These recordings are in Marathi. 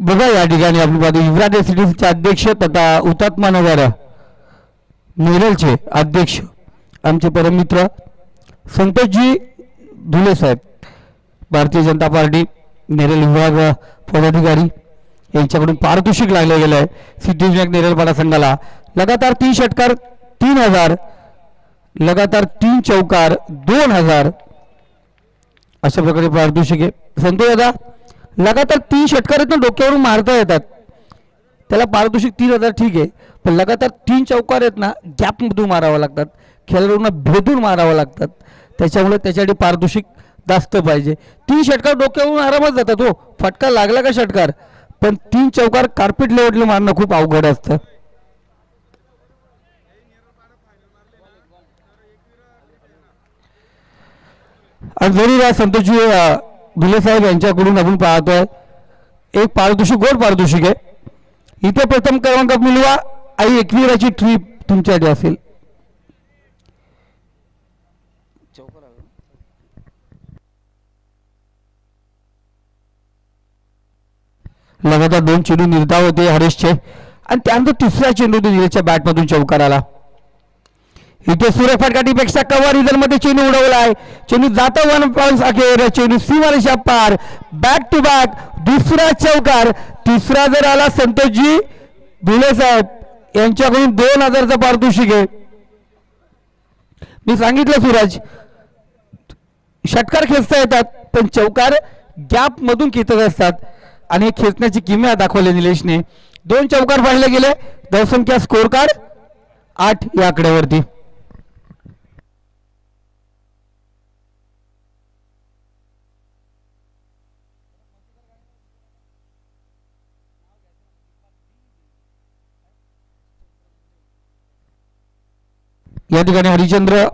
बघा या ठिकाणी आपण पाहतो युवराज सिटीजचे अध्यक्ष तथा हुतात्मा नगर नेरलचे अध्यक्ष आमचे परममित्र संतोषजी धुले साहेब भारतीय जनता पार्टी नेरल विभाग पदाधिकारी. यांच्याकडून पारितोषिक लागले गेलं आहे सिद्धिविनायक नेरलपाडा संघाला लगातार तीन षटकार तीन हजार लगातार तीन चौकार दोन हजार. अशा प्रकारे पारितोषिक आहे. संतोष दादा लगातार तीन षटकार आहेत ना डोक्यावरून मारता येतात. त्याला पारितोषिक तीन हजार ठीक आहे पण लगातार तीन चौकार आहेत ना गॅपमधून मारावं लागतात. खेळाडूंना भेदून मारावं लागतात. त्याच्यामुळे त्याच्यासाठी पारितोषिक जास्त पाहिजे. तीन षटकार डोक्यावरून आरामात जातात हो. फटका लागला का षटकार? पण तीन चौकार कार्पेट लेवडले मारणं खूप अवघड असतं. आणि जरी संतोषजी भिले साहेब यांच्याकडून आपण पाहतोय. एक पारितोषिक गोड पारितोषिक आहे इथे प्रथम क्रमांक मिळवा. आई एकविराची ट्रीप तुमच्यासाठी असेल. लगातार दोन चेंडू निर्धाव होते हरेशचे. आणि त्यानंतर तिसरा चेंडू निलेशच्या बॅटमधून चौकाराला. इथे इथे सूर्यफटकाटीपेक्षा कवर रिझनमध्ये चेंडू उडवला आहे चेंडू जाता वन पॉईंट अखेर चेंडू सीमारेषा पार. बॅक टू बॅक दुसरा चौकार. तिसरा जर आला संतोषजी धुले साहेब यांच्याकडून दोन हजारचा पारितोषिक आहे. मी सांगितलं सूरज षटकार खेचता येतात पण चौकार गॅप मधून खेचत असतात. आणि हे खेचण्याची किमया दाखवली निलेशने. दोन चौकार पाहिले गेले धावसंख्या स्कोर कार्ड आठ या आकड्यावरती. या ठिकाणी हरिचंद्र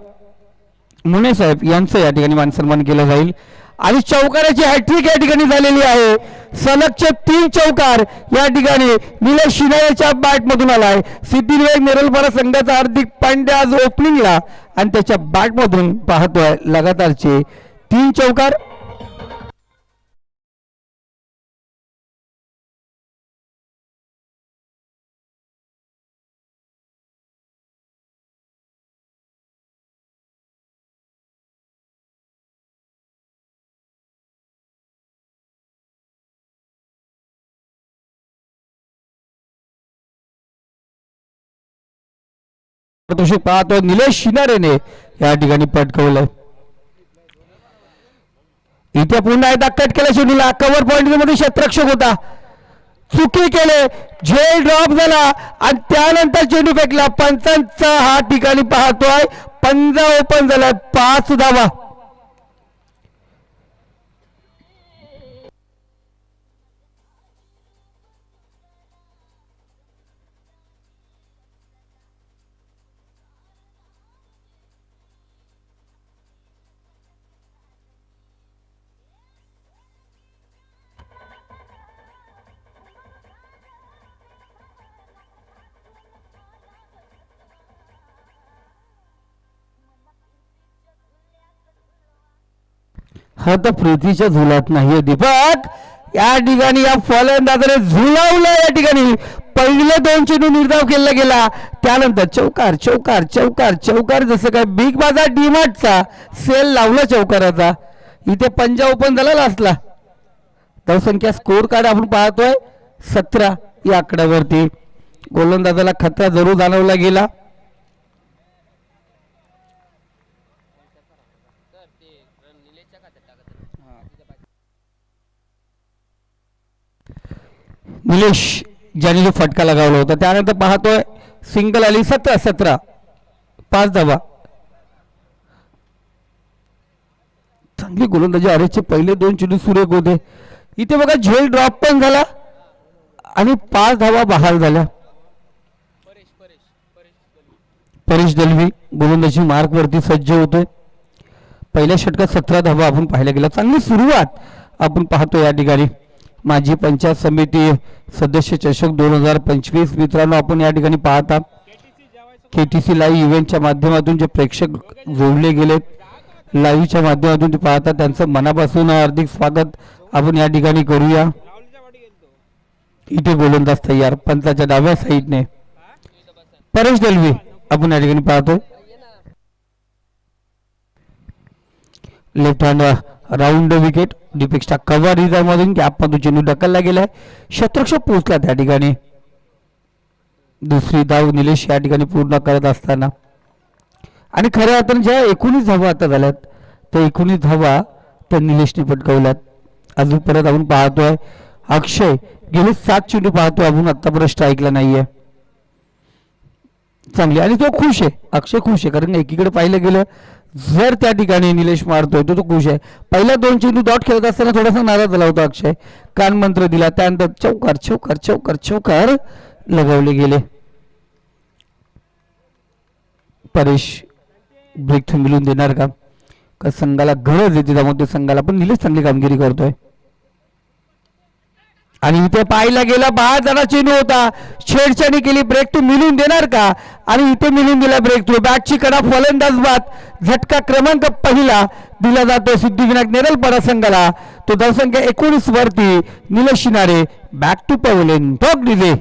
मुने साहेब यांचं या ठिकाणी मानसन्मान केलं जाईल. आणि चौकाराची हॅट्रिक या ठिकाणी झालेली आहे. सलगचे तीन चौकार या ठिकाणी निलेश शिनाऱ्याच्या बॅटमधून आलाय. सिद्धिविनायक निरलपरा संघाचा हार्दिक पांड्या आज ओपनिंगला आणि त्याच्या बॅटमधून पाहतोय लगातारचे तीन चौकार. प्रदूषित पाहतो निलेश शिनारेने या ठिकाणी पटकवलंय. इथे पुन्हा एकदा कट केला शेड्यूलला. कव्हर पॉइंटमध्ये होता. चुकी केले झेल ड्रॉप झाला आणि त्यानंतर चेंडू फेकला. पंचांचा हा ठिकाणी पाहतोय. पंजा ओपन झालाय. पाच धावा. हा तर पृथ्वीच्या झुलात नाहीये दीपक. या ठिकाणी या फलंदाजाने झुलावलं या ठिकाणी. पहिलं दोन चेंडू निर्धाव केला गेला. त्यानंतर चौकार चौकार चौकार चौकार जसं काय बिग बाजार डीमार्टचा सेल लावला चौकाराचा. इथे पंजा ओपन झाला लास्टला धावसंख्या स्कोर कार्ड आपण पाहतोय. सतरा या आकड्यावरती. गोलंदाजाला खतरा जरूर जाणवला गेला. निलेश ज्याने जो फटका लगावला होता त्यानंतर पाहतोय सिंगल आली सतरा सतरा. पाच धावा. चांगली गोलंदाजी आरेचे पहिले दोन चेंडू सुरेख होते. इथे बघा झेल ड्रॉप पण झाला आणि पाच धावा बहाल झाल्या. परेश दलवी. गोलंदाजी मार्क वरती सज्ज होतोय. पहिल्या षटकात सतरा धावा आपण पाहायला गेला. चांगली सुरुवात आपण पाहतो या ठिकाणी. माजी पंचायत समिती सदस्य चषक दोन हजार पंचवीस मित्रांनो आपण या ठिकाणी पाहता. के टी सी लाईव्ह इव्हेंटच्या माध्यमातून जे प्रेक्षक जोडले गेलेत लाईव्हच्या माध्यमातून ते पाहता. त्यांचं मनापासून हार्दिक स्वागत आपण या ठिकाणी करूया. इथे गोलंदाज तयार पंचाच्या डाव्या साईडने परेश दलवी आपण या ठिकाणी पाहतोय लेफ्ट हँड राऊंड विकेट डिपेक्सचा कव्हर रिझर्व मधून गॅप चेंडू ढकलला गेलाय. शत्रक्ष पोहोचला त्या ठिकाणी. दुसरी धाव निलेश या ठिकाणी पूर्ण करत असताना. आणि खऱ्या अर्थाने ज्या एकोणीस धावा आता झाल्यात त्या एकोणीस धावा त्या निलेशने पटकवल्यात. अजून परत आपण पाहतोय अक्षय गेले सात चेंडू पाहतोय आपण आतापर्यंत स्ट्राईकला नाहीये. चांगली. आणि तो खुश आहे. अक्षय खुश आहे. कारण एकीकडे पाहिलं गेलं जर त्या ठिकाणी निलेश मारतोय तो तो खुश आहे. पहिल्या दोन चेंडू डॉट खेळत असताना थोडासा नाराज झाला होता अक्षय. कान मंत्र दिला. त्यानंतर चौकार चौकार चौकार चौकार लगावले गेले. परेश ब्रेक मिळून देणार का? का संघाला गरज येते त्यामुळे संघाला पण निलेश चांगली कामगिरी करतोय. आणि इथे पाहायला गेला. बाहेर जणा चेंडू होता. छेडछाडी केली. ब्रेक टू मिळून देणार का? आणि इथे मिळून दिला ब्रेक थ्रू बॅटची कडा फलंदाज बाद झटका क्रमांक पहिला दिला जातो सिद्धिविनायक नेरलपाडा संघाला तो धावसंख्या एकोणीस वरती Nilesh Shinare back to pavilion talk दिले.